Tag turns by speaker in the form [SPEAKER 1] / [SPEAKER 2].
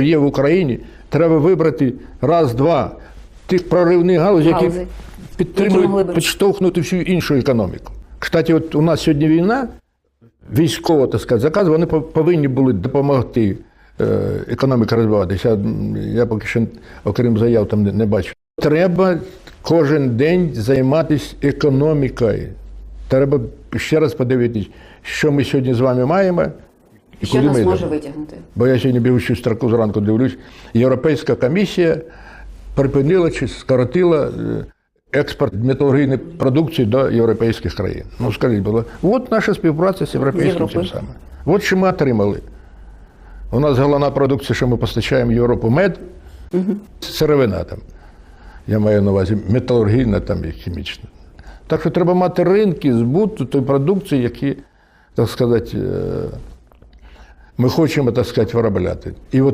[SPEAKER 1] є в Україні, треба вибрати раз-два тих проривних галузей, які.
[SPEAKER 2] Які
[SPEAKER 1] підтримують,
[SPEAKER 2] б-
[SPEAKER 1] підштовхнути всю іншу економіку. Кстати, от у нас сьогодні війна, військова, так сказати, заказ, вони повинні були допомогти е, економіці розвиватися. Я, поки що, окрім заяв, там не, не бачу. Треба кожен день займатися економікою. Треба ще раз подивитись, що ми сьогодні з вами маємо. І
[SPEAKER 2] Що нас може витягнути?
[SPEAKER 1] Бо я сьогодні бігучу строку зранку дивлюсь, Європейська комісія припинила чи скоротила е, експорт металургійної продукції до європейських країн. Ну скажіть, ласка, от наша співпраця з європейським цим самим. От що ми отримали. У нас головна продукція, що ми постачаємо в Європу мед, сировина там. Я маю на увазі металургійна там і хімічна. Так що треба мати ринки збуту тої продукції, які, так сказати, е, ми хочемо, так сказати, виробляти. І от